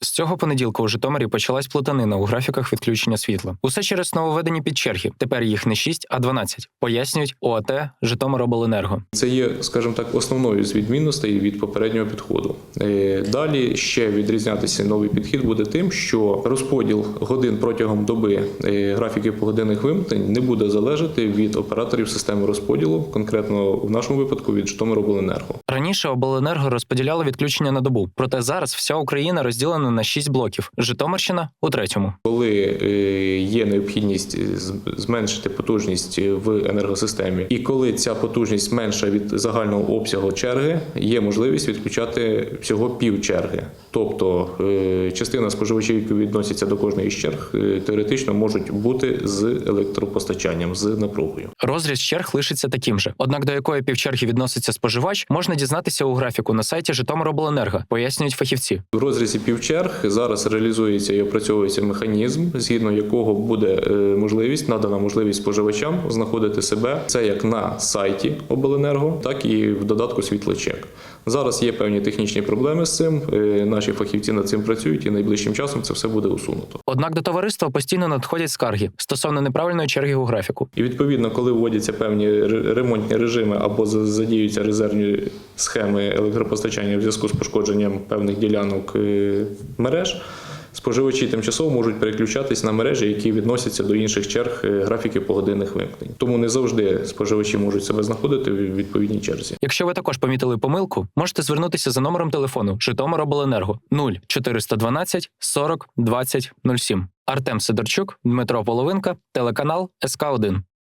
З цього понеділка у Житомирі почалась плутанина у графіках відключення світла. Усе через нововведені підчерги. Тепер їх не 6, а 12. Пояснюють ОАТ Житомиробленерго. Це є, скажімо так, основною з відмінностей від попереднього підходу. Е, Далі ще відрізнятися новий підхід буде тим, що розподіл годин протягом доби е, графіків погодинних вимкнень не буде залежати від операторів системи розподілу, конкретно в нашому випадку від Житомиробленерго. Раніше обленерго розподіляло відключення на добу, проте зараз вся Україна розділена на 6 блоків. Житомирщина у третьому. Коли е, є необхідність зменшити потужність в енергосистемі, і коли ця потужність менша від загального обсягу черги, є можливість відключати всього пів черги. Тобто е, частина споживачів, які відносяться до кожної з черг, е, теоретично можуть бути з електропостачанням, з напругою. Розріз черг лишиться таким же. Однак до якої півчерги відноситься споживач, можна дізнатися у графіку на сайті Житомиробленерго, пояснюють фахівці. В розрізі півчерг зараз реалізується і опрацьовується механізм, згідно якого буде е, можливість надана можливість споживачам знаходити себе це як на сайті обленерго, так і в додатку світлочек. Зараз є певні технічні проблеми з цим. е, Наші фахівці над цим працюють, і найближчим часом це все буде усунуто. Однак до товариства постійно надходять скарги стосовно неправильної черги у графіку. І відповідно, коли вводяться певні ре- ремонтні режими або за- задіюються резервні схеми електропостачання в зв'язку з пошкодженням певних ділянок е, мереж, споживачі тимчасово можуть переключатись на мережі, які відносяться до інших черг е, графіків погодинних вимкнень. Тому не завжди споживачі можуть себе знаходити в відповідній черзі. Якщо ви також помітили помилку, можете звернутися за номером телефону Житомиробленерго 0412 40 20 07. Артем Сидорчук, Дмитро Половинка, телеканал СК 1